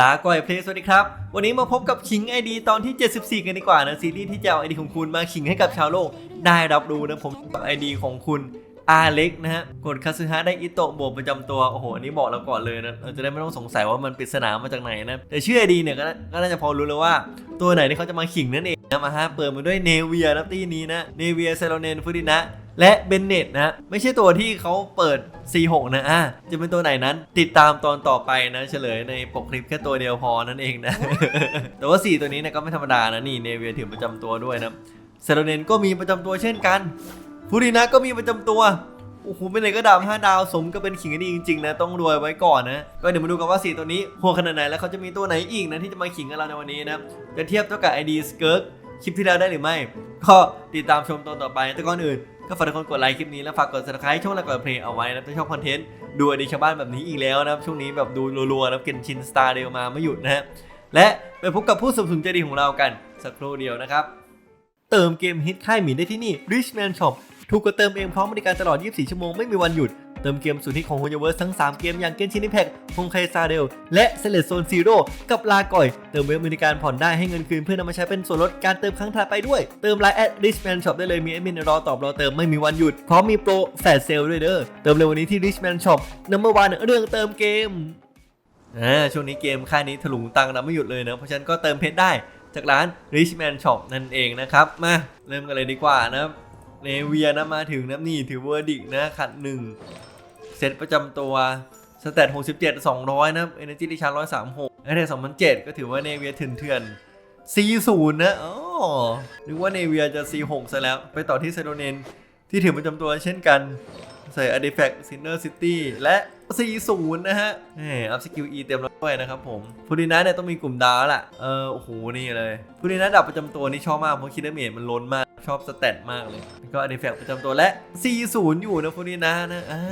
ลาก่อยเพลสวัสดีครับ วันนี้มาพบกับคิงไอดีตอนที่ 74 กันดีกว่านะ ซีรีส์ที่จะเอาไอดีของคุณมาขิงให้กับชาวโลก ได้รับรู้นะผมกับไอดีของคุณอาเล็กนะฮะ กดคาซึฮะได้อิโตะบวกประจำตัว โอ้โห อันนี้บอกเราก่อนเลยนะ เราจะได้ไม่ต้องสงสัยว่ามันปริศนามาจากไหนนะ แต่ชื่อไอดีเนี่ยก็น่าก็น่าจะพอรู้แล้วว่า ตัวไหนที่เขาจะมาขิงนั่นเองนะมาฮะเปิดมาด้วยเนเวียนะตีนี้นะ เนเวียเซโลเนนฟูดินะ และเบนเน็ตนะ ไม่ใช่ตัวที่เขาเปิด C6 นะอะจะเป็นตัวไหนนั้น ติดตามตอนต่อไปนะ เฉลยในปกคลิปแค่ตัวเดียวพอนั่นเองนะ แต่ว่า 4 ตัวนี้เนะก็ไม่ธรรมดานะ นี่เนเวียถือประจำตัวด้วยนะเซโรเนนก็มีประจำตัวเช่นกันฟูรินะก็มีประจำตัวโอ้โหเป็นไหนก็ดาว5ดาวสมก็เป็นขิงกันดีจริงๆนะต้องรวยไว้ก่อนนะก็เดี๋ยวมาดูกันว่า 4 ตัวนี้หัวขนาดไหนแล้วเขาจะมีตัวไหนอีกนะที่จะมาขิงกับเราในวันนี้นะจะเทียบเท่ากับ ID s k i r k คลิปที่แล้วได้หรือไม่ ก็ติดตามชมตอนต่อไปแต่ก่อนอื่น ก็ฝากทุกคนกดไลค์คลิปนี้แล้วฝากกด subscribe ช่องและกดเพลงเอาไว้นะถ้าชอบคอนเทนต์ดูอดีชาวบ้านแบบนี้อีกแล้วนะครับช่วงนี้แบบดูรัวๆนะเกนชินสตาร์เดียวมาไม่หยุดนะฮะและไปพบกับผู้สนับสนุนใจดีของเรากันสักครู่เดียวนะครับ เติมเกมฮิตค่ายหมีได้ที่นี่ Richman Shop ถูกกว่าเติมเองพร้อมบริการตลอด 24 ชั่วโมงไม่มีวันหยุด เติมเกมสุดฮิตของ h o y o v e r s e ทั้ง 3 เกมอย่าง Genshin Impact ฮงไคซาเดล และ s e l e t Zone Zero กับลาก่อย เติมเว็บบริการผ่อนได้ให้เงินคืนเพื่อนำมาใช้เป็นส่วนลดการเติมครั้งถัดไปด้วย เติมไลน์แอด Richman Shop ได้เลยมีแอดมินรอตอบรอเติมไม่มีวันหยุดพร้อมมีโปรแฟลชเซลด้วยเด้อเติมเร็ววันนี้ที่ Richman Shop Number One เรื่องเติมเกมอ่าช่วงนี้เกมค่ายนี้ถลุงตังค์นะไม่หยุดเลยนะเพราะฉะนั้นก็เติมเพชรได้จากร้าน Richman Shop นั่นเองนะครับมาเริ่มกันเลยดีกว่านะเนเวียนะมาถึงนะนี่ถือเวอร์ดิกนะขัดหนึ่ง เซตประจำตัวสเตต67 200 นะ Energy ดิชาร์136ไอเท2007 ก็ถือว่าเนเวียเถื่อนๆ C0 นะอ๋อนึกว่าเนเวียจะ C6 ซะแล้ว ไปต่อที่เซโรเนนที่ถือประจำตัวเช่นกัน ใส่ Artifact Sinner City และ40นะฮะแหมอัพสกิล E เต็มแล้วด้วยนะครับผมฟูดินะเนี่ยต้องมีกลุ่มดาวแล้วล่ะ เออโอ้โหนี่เลยฟูดินะดับประจำตัวนี่ชอบมากเพราะคิดเมจมันล้นมาก ชอบสเตตมากเลย ก็ Artifact ประจำตัวและ 40 อยู่นะฟูดินะนะอ่า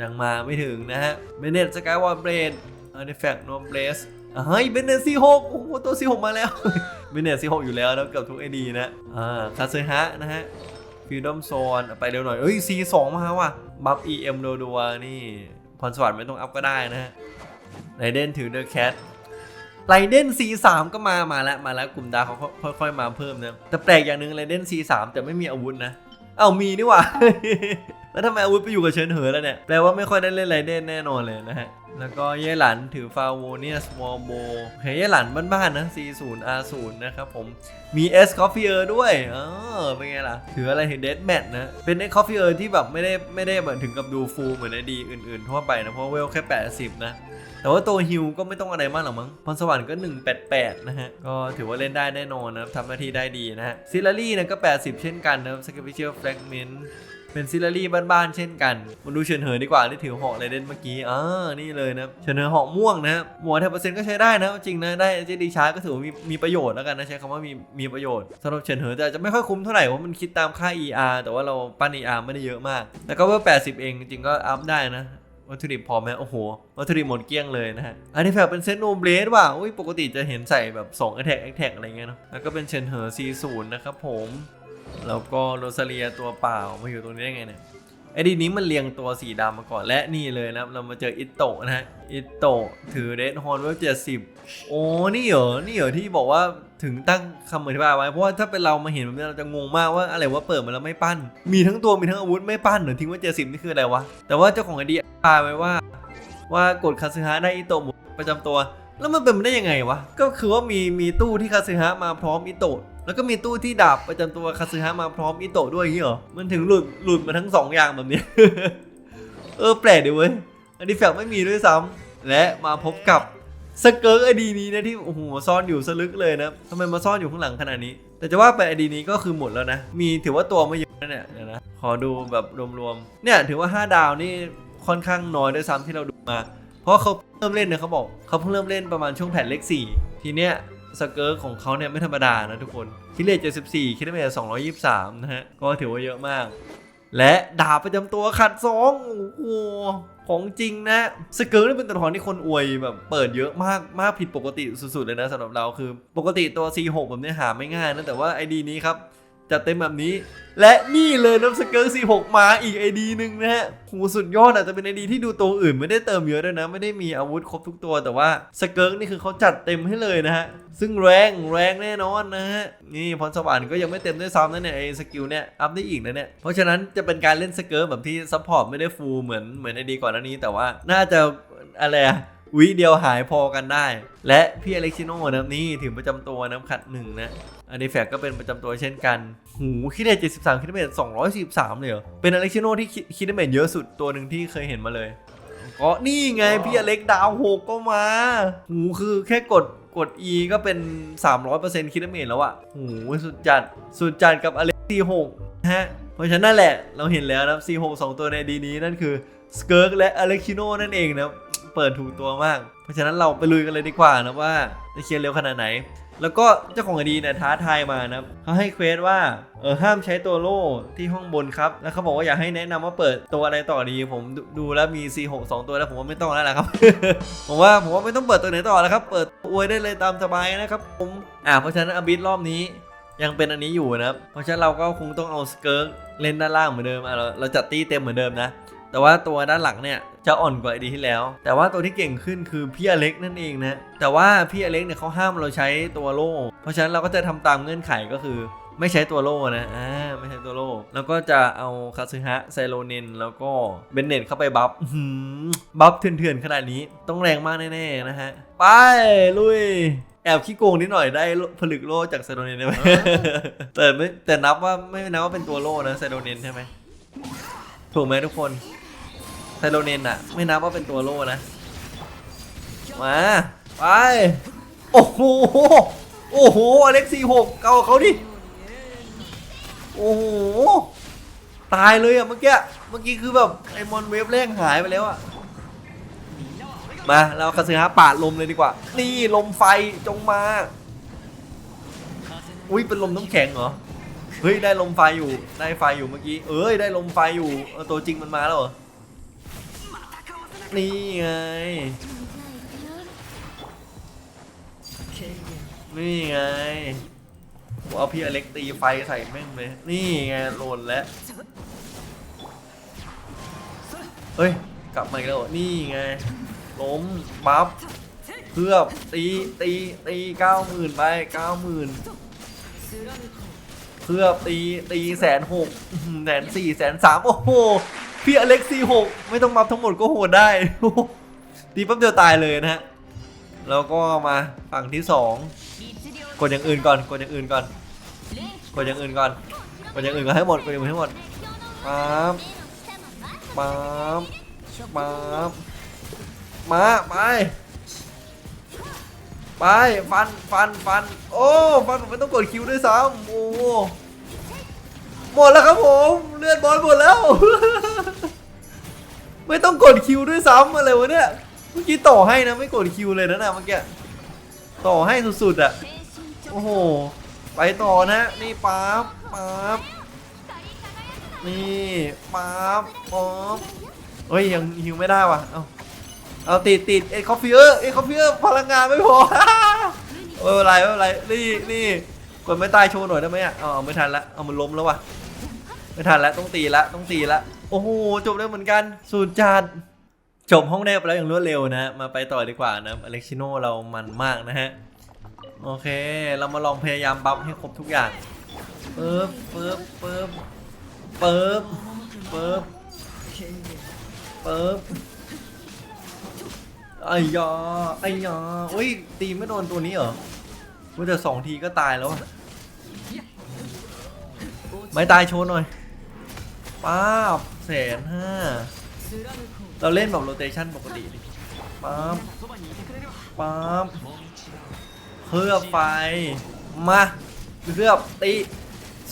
ยังมาไม่ถึงนะฮะเบเนตสกายวอลเบรด Artifact No Place เฮ้ยเบเนตซีหกโอ้โหตัวซีหกมาแล้วเบเนตซีหกอยู่แล้วนะเกือบทุกไอดีนะอ่าคาเซฮะนะฮะฟิวดอมโซนไปเร็วหน่อยเอ้ย C2 มาว่ะ บัฟ EM โดดัวนี่พรสวรรค์ไม่ต้องอัพก็ได้นะฮะไรเดนถือเดอะแคท ไรเดน C3 ก็มามาแล้วมาแล้วกลุ่มดาวเขาค่อยๆมาเพิ่มนะแต่แปลกอย่างหนึ่งไรเดน C3 แต่ไม่มีอาวุธนะ เอ้ามีนี่หว่าแล้วทำไมอาวุธไปอยู่กับเชิญเหอแล้วเนี่ย แปลว่าไม่ค่อยได้เล่นไรเดนแน่นอนเลยนะฮะ แล้วก็เย่หลันถือฟาโวเนียสวอลโบเฮ้ยเย่หลันบ้านๆนะ C0 R0 นะครับผม มี S Coffee ด้วย เออ เป็นไงล่ะ ถืออะไรถึง Dead Match นะ เป็น S Coffee ที่แบบไม่ได้ไม่ได้แบบถึงกับดูฟูลเหมือนไอดีอื่นๆ ทั่วไปนะ เพราะเวลแค่ 80 นะแต่ว่าตัวฮิวก็ไม่ต้องอะไรมากหรอกมั้งพรสวรรค์ก็ 188 นะฮะ ก็ถือว่าเล่นได้แน่นอนนะครับทำหน้าที่ได้ดีนะฮะซิลลารี่นะก็ 80 เช่นกันนะครับ Sacrificial Fragment เเป็นซิลลารี่บ้านๆเช่นกัน มาดูเฉินเหอดีกว่าที่ถือหอกไรเดนเมื่อกี้อ่านี่เลยนะเฉินเหอหอกม่วงนะหมวดแทเปอร์เซ็นต์ก็ใช้ได้นะจริงนะได้เจดีชาร์ก็ถือว่ามีมีประโยชน์แล้วกันนะใช้คำว่ามีมีประโยชน์สำหรับเฉินเหอแต่จะไม่ค่อยคุ้มเท่าไหร่เพราะมันคิดตามค่า ER แต่ว่าเราปั้น ER ไม่ได้เยอะมาก แล้วก็เวอร์80 เองจริงก็อัพได้นะวัตถุดิบพอไหมโอ้โห วัตถุดิบหมดเกลี้ยงเลยนะฮะ อันนี้แฝกเป็นเซตโนเบลดว่ะอุ้ยปกติจะเห็นใส่แบบ2 a t t a c k a t t a c k อะไรเงี้ยเนาะ แล้วก็เป็นเชนเหอ C0 นะครับผม แล้วก็โรซาเลียตัวเปล่ามาอยู่ตรงนี้ได้ไงเนี่ยไอ้ดีนี้มันเรียงตัวสีดำมาก่อนและนี่เลยนะครับ เรามาเจออิโตะนะฮะอิโตะถือเรดฮอนเวลเจ็ดสิบโอ้นี่เหรอนี่เหรอที่บอกว่าถึงตั้งคำอธิบายไว้เพราะว่าถ้าเป็นเรามาเห็นแบบนี้เราจะงงมากว่าอะไรว่าเปิดมาแล้วไม่ปั้น มีทั้งตัวมีทั้งอาวุธไม่ปั้นเหรอทิ้งไว้เจ็ดสิบนี่คืออะไรวะแต่ว่าเจ้าของไอเดียอธิบายไว้ว่า ว่ากดคาซึฮะได้อิโตะหมดประจำตัว แล้วมันเป็นไปได้ยังไงวะก็คือว่ามีมีตู้ที่คาซึฮะมาพร้อมอิโตะ แล้วก็มีตู้ที่ดาบประจำตัวคาซึฮะมาพร้อมอิโตะด้วยอย่างงี้เหรอ มันถึงหลุดหลุดมาทั้งสองอย่างแบบนี้ เออแปลกดีเว้ย อันนี้แฟกไม่มีด้วยซ้ำและมาพบกับสเกิร์กไอดีนี้นะที่โอ้โหซ่อนอยู่สลึกเลยนะทำไมมาซ่อนอยู่ข้างหลังขนาดนี้ แต่จะว่าไปไอดีนี้ก็คือหมดแล้วนะ มีถือว่าตัวไม่เยอะนะเนี่ยนะขอดูแบบรวมๆเนี่ยถือว่า 5 ดาวนี่ค่อนข้างน้อยด้วยซ้ำที่เราดูมา เพราะเขาเริ่มเล่นเนี่ยเขาบอกเขาเพิ่งเริ่มเล่นประมาณช่วงแผ่นเลข4ทีเนี้ย สเกิร์ของเขาเนี่ยไม่ธรรมดานะทุกคน คิเลต74คิเลเมตร223นะฮะ ก็ถือว่าเยอะมาก และดาบประจำตัวขัดสองโอ้โหของจริงนะสเกิร์นี่เป็นตัวละครที่คนอวยแบบเปิดเยอะมากมากผิดปกติสุดๆเลยนะสำหรับเราคือ ปกติตัว C6 แบบนี้หาไม่ง่ายนะแต่ว่าไอดีนี้ครับ จัดเต็มแบบนี้ และนี่เลยน้ำสเกิร์ก46 มาอีกไอดีหนึ่งนะฮะโหสุดยอดอะแต่เป็นไอดีที่ดูตัวอื่นไม่ได้เติมเยอะด้วยนะ ไม่ได้มีอาวุธครบทุกตัวแต่ว่าสเกิร์กนี่คือเขาจัดเต็มให้เลยนะฮะ ซึ่งแรงแรงแน่นอนนะฮะ นี่พรสวรรค์ก็ยังไม่เต็มด้วยซ้ำนะเนี่ยไอสกิลเนี่ยอัพได้อีกนะเนี่ย เพราะฉะนั้นจะเป็นการเล่นสเกิร์กแบบที่ซัพพอร์ตไม่ได้ฟูลเหมือนเหมือนไอดีก่อนหน้านี้ แต่ว่าน่าจะอะไรอะวิเดียวหายพอกันได้ และพี่อเล็กซิโน่นะนี่ถึงประจำตัวนะขัดหนึ่งนะ อันนี้แฟกก็เป็นประจำตัวเช่นกันหูคิดเดต73คิดเดต243เลยเหรอ เป็นอเล็กซิโนที่คิดเดตเยอะสุดตัวหนึ่งที่เคยเห็นมาเลยก็นี่ไงพี่อเล็กดาวหกก็มา หูคือแค่กดกด E ก็เป็น 300%คิดเดตแล้วอะหูสุดจัด สุดจัดกับอเล็ก46นะฮะ เพราะฉะนั้นแหละเราเห็นแล้วนะ46 2ตัวในดีนี้นั่นคือสเกิร์กและอเล็กซิโนนั่นเองนะเปิดถูกตัวมาก เพราะฉะนั้นเราไปลุยกันเลยดีกว่านะว่าจะเคลียร์เร็วขนาดไหน แล้วก็เจ้าของคดีเนี่ยท้าทายมานะเขาให้เควสว่าเออห้ามใช้ตัวโล่ที่ห้องบนครับแล้วเขาบอกว่าอยากให้แนะนำว่าเปิดตัวอะไรต่อดี ผมดูแล้วมี C6 2 ตัวแล้วผมว่าไม่ต้องแล้วแหละครับ ผมว่าผมว่าไม่ต้องเปิดตัวไหนต่อแล้วครับ เปิดอวยได้เลยตามสบายนะครับผมอ่าเพราะฉะนั้นอบิสรอบนี้ยังเป็นอันนี้อยู่นะครับ เพราะฉะนั้นเราก็คงต้องเอาสเกิร์กเล่นด้านล่างเหมือนเดิมอะเราเราจัดตี้เต็มเหมือนเดิมนะ แต่ว่าตัวด้านหลังเนี่ยจะอ่อนกว่าไอดีที่แล้ว แต่ว่าตัวที่เก่งขึ้นคือพี่อเล็กนั่นเองนะแต่ว่าพี่อเล็กเนี่ยเขาห้ามเราใช้ตัวโล่ เพราะฉะนั้นเราก็จะทำตามเงื่อนไขก็คือไม่ใช้ตัวโล่นะ อ่า ไม่ใช้ตัวโล่ แล้วก็จะเอาคาซึฮะ ไซโลเนน แล้วก็เบนเนตเข้าไปบัฟอื้อหือบัฟเถื่อนๆ ขนาดนี้ ต้องแรงมากแน่ๆ นะฮะ ไป ลุย แอบขี้โกงนิดหน่อยได้ผลึกโล่จากไซโลเนนได้ไหมแต่ไม่แต่นับว่าไม่นับว่าเป็นตัวโล่นะไซโลเนนใช่ไหม ถูกไหมทุกคนไซโลเนนอะไม่นับว่าเป็นตัวโล่นะ มา ไป โอ้โห โอ้โห อเล็กซี่หกเกาเขาดิ โอ้โห ตายเลยอะเมื่อกี้ เมื่อกี้คือแบบไอมอนเวฟแรกหายไปแล้วอะมาเราคาซึฮะปาดลมเลยดีกว่า นี่ลมไฟจงมา อุ้ยเป็นลมน้ำแข็งเหรอ เฮ้ยได้ลมไฟอยู่ได้ไฟอยู่เมื่อกี้เอ้ยได้ลมไฟอยู่เออตัวจริงมันมาแล้วเหรอนี่ไงนี่ไงเอาพี่อเล็กตีไฟใส่แม่งเลยนี่ไงโหลนแล้วเฮ้ยกลับมาอีกแล้วนี่ไงล้มบัฟเพื่อบตีตีตีเก้าหมื่นไปเก้าหมื่น เพื่อตีตีแสนหกแสนสี่แสนสามโอ้โหพี่อเล็กซี่หกไม่ต้องมับทั้งหมดก็โหดได้ตีแป๊บเดียวตายเลยนะฮะแล้วก็มาฝั่งที่สองกดอย่างอื่นก่อนกดอย่างอื่นก่อนกดอย่างอื่นก่อนกดอย่างอื่นก่อนให้หมดกดอย่างอื่นให้หมดปั๊บปั๊บปั๊บมาไป ไปฟันฟันฟันโอ้ฟันผมไม่ต้องกดคิวด้วยซ้ำโอ้หมดแล้วครับผมเลือดบอลหมดแล้ว ไม่ต้องกดคิวด้วยซ้ำอะไรวะเนี่ยเมื่อกี้ต่อให้นะไม่กดคิวเลยนะนะเมื่อกี้ต่อให้สุดๆอะโอ้โหไปต่อนะนี่ปั๊บปั๊บนี่ปั๊บปั๊บเฮ้ยยังฮิวไม่ได้ว่ะเอ้า เอาติดติดเอ็ดคอฟฟิเออร์เอ็ดคอฟฟิเออพลังงานไม่พอเป็นไรไม่เป็นไรนี่นี่กดไม่ตายโชว์หน่อยได้ไหมอะเอาเอไม่ทันละเอามันล้มแล้ววะไม่ทันละต้องตีละต้องตีละโอ้โหจบแล้วเหมือนกันสุดจัดจบห้องแรกไปแล้วอย่างรวดเร็วนะ มาไปต่อดีกว่านะอเล็กซิโนเรามันมากนะฮะ โอเค เรามาลองพยายามบัฟให้ครบทุกอย่างเปึ๊บปึ๊บปึ๊บปึ๊บปึ๊บปึ๊บ ไอ้ยาไอ้ยาอุ้ยตีไม่โดนตัวนี้เหรอว่าแต่สองทีก็ตายแล้วอะไม่ตายโชว์หน่อยป้าบแสนห้าเราเล่นแบบโรเตชันปกติดิป้าบป้าบเคลือบไฟ มาเคลือบตี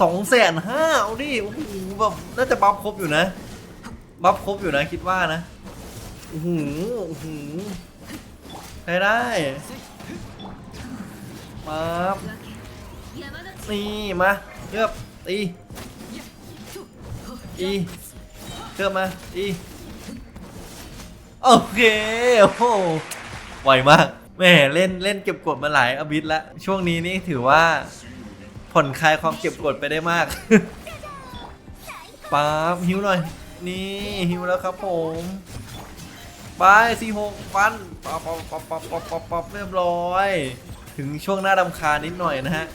สองแสนห้าเอาดิโอ้โหแบบน่าจะบัฟครบอยู่นะ บัฟครบอยู่นะคิดว่านะ โอ้โหโอ้โหใช้ได้มานี่มาเลือบตีอีเลือบมาตีโอเคโอ้โหไวมากแหม่เล่นเล่นเก็บกดมาหลายอบิทละช่วงนี้นี่ถือว่าผ่อนคลายความเก็บกดไปได้มากป๊าบหิวหน่อย นี่หิวแล้วครับผม ไปสี่หกฟันปั๊บปั๊บปั๊บปั๊บปั๊บปั๊บปั๊บเรียบร้อย ถึงช่วงหน้าดำคานิดหน่อยนะฮะ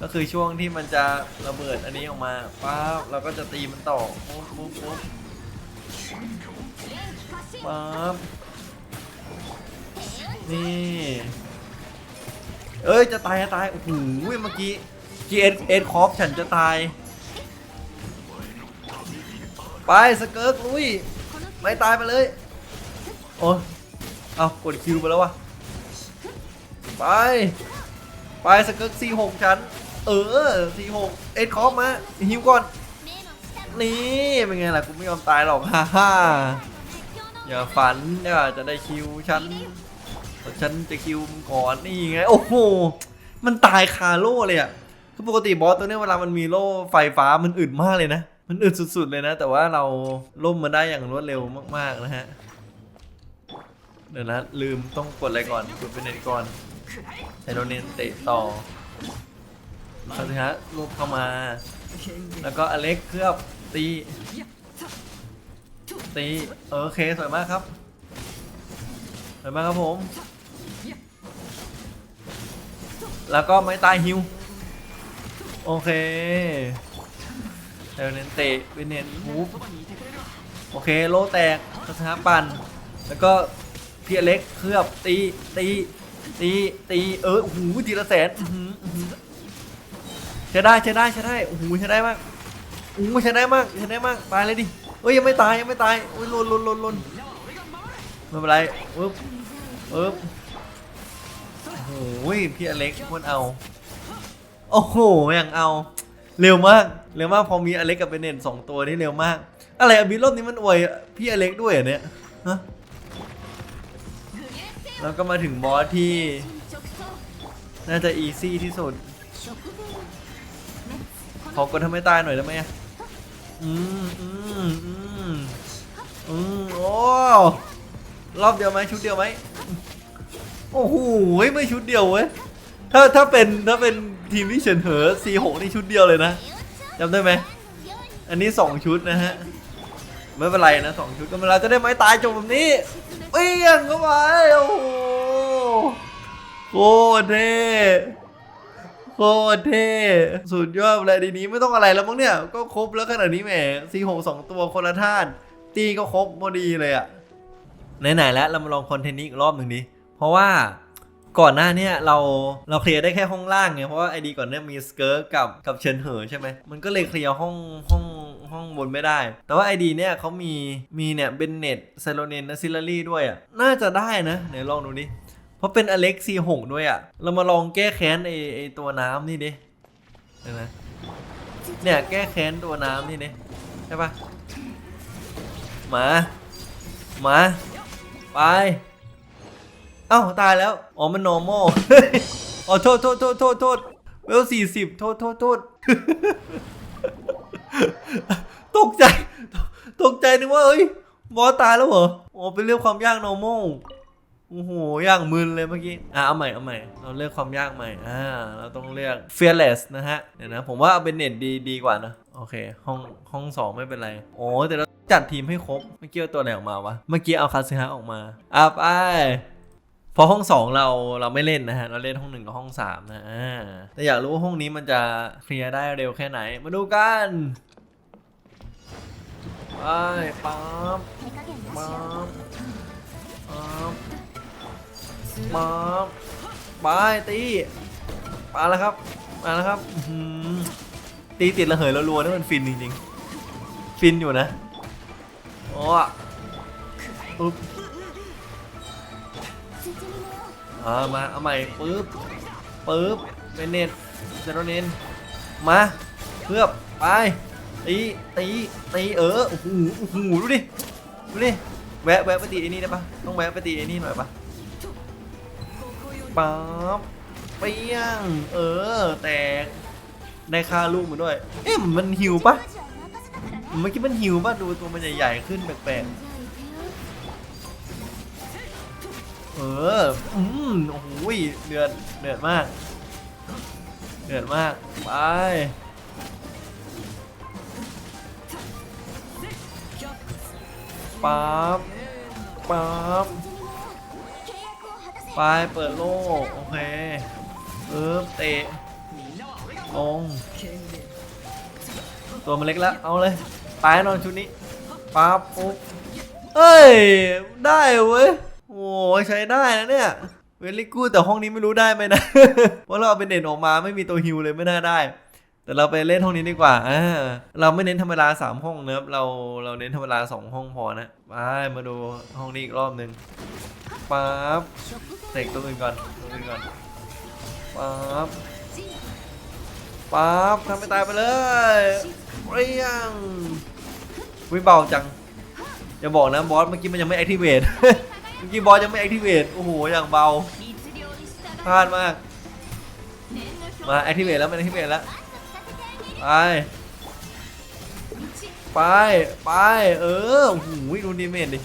ก็คือช่วงที่มันจะระเบิดอันนี้ออกมาปั๊บเราก็จะตีมันต่อปุ๊บปุ๊บปุ๊บปั๊บนี่เอ้ยจะตายจะตายโอ้โหเมื่อกี้จีเอสเอสคอฟฉันจะตาย ไปสเกิร์กลุยไม่ตายไปเลย โอ้ยเอากดคิวไปแล้ววะไป ไปสกิร์กสี่หกชั้น เออสี่หกเอ็ดคอฟมาฮิวก่อน นี่เป็นไงล่ะกูไม่ยอมตายหรอกฮ่าฮ่าอย่าฝันเนี่ยจะได้คิวฉันฉันจะคิวมึงก่อนนี่ไง โอ้โหมันตายคาโล่เลยอะคือปกติบอสตัวนี้เวลามันมีโล่ไฟฟ้ามันอึดมากเลยนะ มันอึดสุดๆเลยนะ แต่ว่าเราล่มมันได้อย่างรวดเร็วมากๆนะฮะ เดี๋ยวนะลืมต้องกดอะไรก่อนกดเป็นเน็ตก่อนไฮโดรเนนเตะต่อคาสิฮะรูปเข้ามา แล้วก็อเล็กเคลือบตีตีเออโอเคสวยมากครับสวยมากครับผม แล้วก็ไม่ตายฮิวโอเคเดี๋ยวเน้นเตะเป็นเน้นฮูโอเคโลแตกทัศนปั่นแล้วก็ พี่อเล็กเคลือบตีตีตีตีเออโอ้โหทีละแสนอื้อหืออื้อหือใช้ได้ใช้ได้ใช้ได้โอ้โหใช้ได้มากโอ้โหใช้ได้มากใช้ได้มากตายเลยดิเอ้ยยังไม่ตายยังไม่ตายโอ้ยลนลนลนลนไม่เป็นไรปึ๊บปึ๊บโอ้โหพี่อเล็กมันเอาโอ้โหอย่างเอาเร็วมากเร็วมากพอมีอเล็กกับเบนเนตสองตัวนี่เร็วมาก อะไรอะบิรอบนี้มันอวยพี่อเล็กด้วยเหรอเนี่ยฮะ แล้วก็มาถึงบอสที่ น่าจะอีซี่ที่สุด ขอกดทำให้ตายหน่อยได้ไหมอืมอืมอืมอืมโอ้รอบเดียวไหมชุดเดียวไหมโอ้โหไม่ชุดเดียวเว้ยถ้าถ้าเป็นถ้าเป็นทีมที่เฉินเหอ C6 นี่ชุดเดียวเลยนะจำได้ไหมอันนี้2ชุดนะฮะ ไม่เป็นไรนะสองชุดก็เวลาจะได้ไม้ตายจบแบบนี้เปี้ยงเข้าไปโอ้โหโคตรเท่โคตรเท่สุดยอดเลยดีนี้ไม่ต้องอะไรแล้วมั้งเนี่ย ก็ครบแล้วขนาดนี้แหม C6 สองตัวคนละท่าน ตีก็ครบพอดีเลยอะไหนๆแล้วเรามาลองคอนเทนต์นี้อีกรอบหนึ่งดิเพราะว่าก่อนหน้าเนี้ยเราเราเคลียร์ได้แค่ห้องล่างไงเพราะว่าไอดีก่อนเนี้ยมีสเกิร์ตกับกับเชิญเหอใช่ไหมมันก็เลยเคลียร์ห้องห้อง ห้องบนไม่ได้ แต่ว่าไอดีเนี่ยเขามีมีเนี่ยเบนเน็ตไซโลเนนและซิลลารี่ด้วยอะน่าจะได้นะเดี๋ยวลองดูดิเพราะเป็นอเล็กซีหงด้วยอะ เรามาลองแก้แค้นไอไอตัวน้ำนี่ดิเห็นไหมเนี่ยแก้แค้นตัวน้ำนี่ดิใช่ปะมามาไปเอ้าตายแล้ว อ๋อ มัน normal อ๋อ โทษโทษโทษโทษโทษเวลสี่สิบโทษโทษโทษ ตกใจ ตกใจนึกว่า เอ้ย บอสตายแล้วเหรออ๋อเป็นเรื่องความยาก normal โอ้โหยากมึนเลยเมื่อกี้ อะเอาใหม่เอาใหม่ เราเลือกความยากใหม่ อ่า เราต้องเลือก fearless นะฮะ เดี๋ยวนะ ผมว่าเอาเป็นเน็ตดีดีกว่านะ โอเค ห้องห้องสองไม่เป็นไร โอ้แต่เราจัดทีมให้ครบ เมื่อกี้ตัวไหนออกมาวะ เมื่อกี้เอาคาซึฮะออกมา อะไป พราะห้องสองเราเราไม่เล่นนะฮะ เราเล่นห้องหนึ่งกับห้องสามนะแต่อยากรู้ว่าห้องนี้มันจะเคลียร์ได้เร็วแค่ไหน มาดูกันไปปั๊บปั๊บปั๊บปั๊บไปตีมาแล้วครับมาแล้วครับตีติดระเหยรัวๆนี่มันฟินจริงๆ ฟินอยู่นะโอ้อะอุ๊บอ่ามาเอาใหม่ปึ๊บปึ๊บเป็นเน็ตเซโรเนนมาเพื่อไปตีตีตีเออโอ้โหโอ้โหดูดิดูดิแวะแวะไปตีไอ้นี่ได้ปะต้องแวะไปตีไอ้นี่หน่อยปะป๊าบเปี้ยงเออแตกได้ค่าลูกมันด้วย เอ๊ะมันหิวปะเมื่อกี้มันหิวปะดูตัวมันใหญ่ๆขึ้นแปลกๆ ออ อืมโอ้โหเดือด เดือดมาก เดือดมาก ไป ปั๊บ ปั๊บ ไป เปิดโลก โอเคเอ๊บเตะ ลง ตัวมันเล็กแล้ว เอาเลยไปนอนชุดนี้ ปั๊บปุ๊บเอ้ย ได้เว้ย โอ้ยใช้ได้นะเนี่ยเวลี่กูแต่ห้องนี้ไม่รู้ได้ไหมนะ เพราะเราเอาเป็นเด่นออกมาไม่มีตัวฮิวเลยไม่น่าได้ แต่เราไปเล่นห้องนี้ดีกว่าอ่าเราไม่เน้นธรรมดาสามห้องนะครับเราเราเน้นธรรมดาสองห้องพอนะไปมาดูห้องนี้อีกรอบหนึ่งปั๊บเสกตัวอื่นก่อนตัวอื่นก่อนปั๊บปั๊บทำไปตายไปเลยเรียงวิเบาจังอย่าบอกนะบอสเมื่อกี้มันยังไม่แอคทีเวต เมื่อกี้บอสยังไม่แอคทีเวตโอ้โหอย่างเบาพลาดมาก มาแอคทีเวตแล้วมันแอคทีเวตแล้วไปไปไปเออโอ้โหดูดีเมจดิ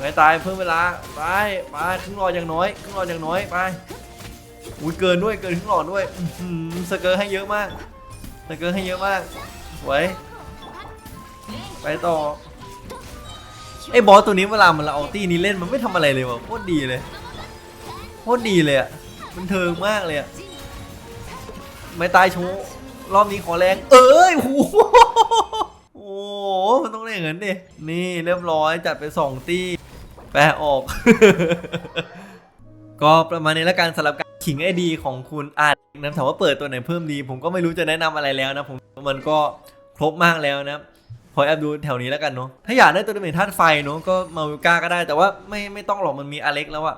ไปตายเพิ่มเวลาไปไปครึ่งหลอดอย่างน้อยครึ่งหลอดอย่างน้อยไปอุ้ยเกินด้วยเกินครึ่งหลอดด้วยสเกอร์ให้เยอะมากสเกอร์ให้เยอะมากสวยไปต่อ ไอ้บอสตัวนี้เวลามันละออตี้นี้เล่นมันไม่ทำอะไรเลยวะโคตรดีเลยโคตรดีเลยอะมันเทิงมากเลยอะไม่ตายชว์รอบนี้ขอแรง เอ้ยโอ้โหโอ้โหมันต้องเล่นอย่างนั้นดินี่เรียบร้อยจัดไปสองตีแปะออก ก็ประมาณนี้แล้วกันสำหรับการขิงไอดีของคุณอาร์ตนะถามว่าเปิดตัวไหนเพิ่มดี ผมก็ไม่รู้จะแนะนำอะไรแล้วนะผมมันก็ครบมากแล้วนะ พอแอบดูแถวนี้แล้วกันเนาะถ้าอยากได้ตัวดาเมจธาตุไฟเนาะก็มาวิก้าก็ได้แต่ว่าไม่ไม่ต้องหรอกมันมีอเล็กแล้วอะ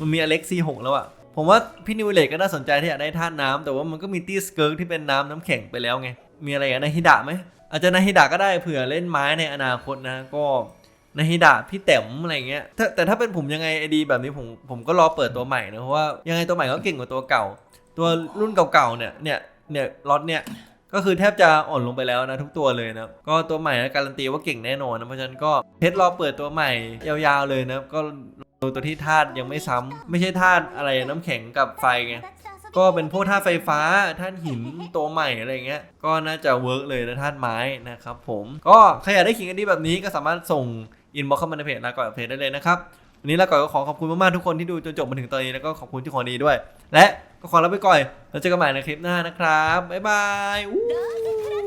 มันมีอเล็กซีหกแล้วอะผมว่าพี่นิวเลตก็น่าสนใจที่อยากได้ธาตุน้ำแต่ว่ามันก็มีตี้สเกิร์กที่เป็นน้ำน้ำแข็งไปแล้วไงมีอะไรอย่างนาฮิดะไหมอาจจะนาฮิดะก็ได้เผื่อเล่นไม้ในอนาคตนะก็นาฮิดะพี่แต้มอะไรเงี้ยแต่ถ้าเป็นผมยังไงไอดีแบบนี้ผมผมก็รอเปิดตัวใหม่นะเพราะว่ายังไงตัวใหม่ก็เก่งกว่าตัวเก่า ตัวรุ่นเก่าๆเนี่ยเนี่ยเนี่ยล็อตเนี่ย ก็คือแทบจะอ่อนลงไปแล้วนะทุกตัวเลยนะก็ตัวใหม่นะการันตีว่าเก่งแน่นอนนะเพราะฉะนั้นก็เพชรรอเปิดตัวใหม่ยาวๆเลยนะก็ดูตัวที่ธาตุยังไม่ซ้ำไม่ใช่ธาตุอะไรน้ำแข็งกับไฟไงก็เป็นพวกธาตุไฟฟ้าธาตุหินตัวใหม่อะไรเงี้ยก็น่าจะเวิร์กเลยนะธาตุไม้นะครับผมก็ใครอยากได้ขิงอันนี้แบบนี้ก็สามารถส่งอินบ็อกเข้ามาในเพจลาก่อยเพจได้เลยนะครับ วันนี้ลาก่อยก็ขอขอบคุณมากๆทุกคนที่ดูจนจบมาถึงตอนนี้แล้วก็ขอบคุณที่ขอดีด้วย และก็ขอลาไปก่อนแล้วเจอกันใหม่ในคลิปหน้านะครับบ๊ายบายอู้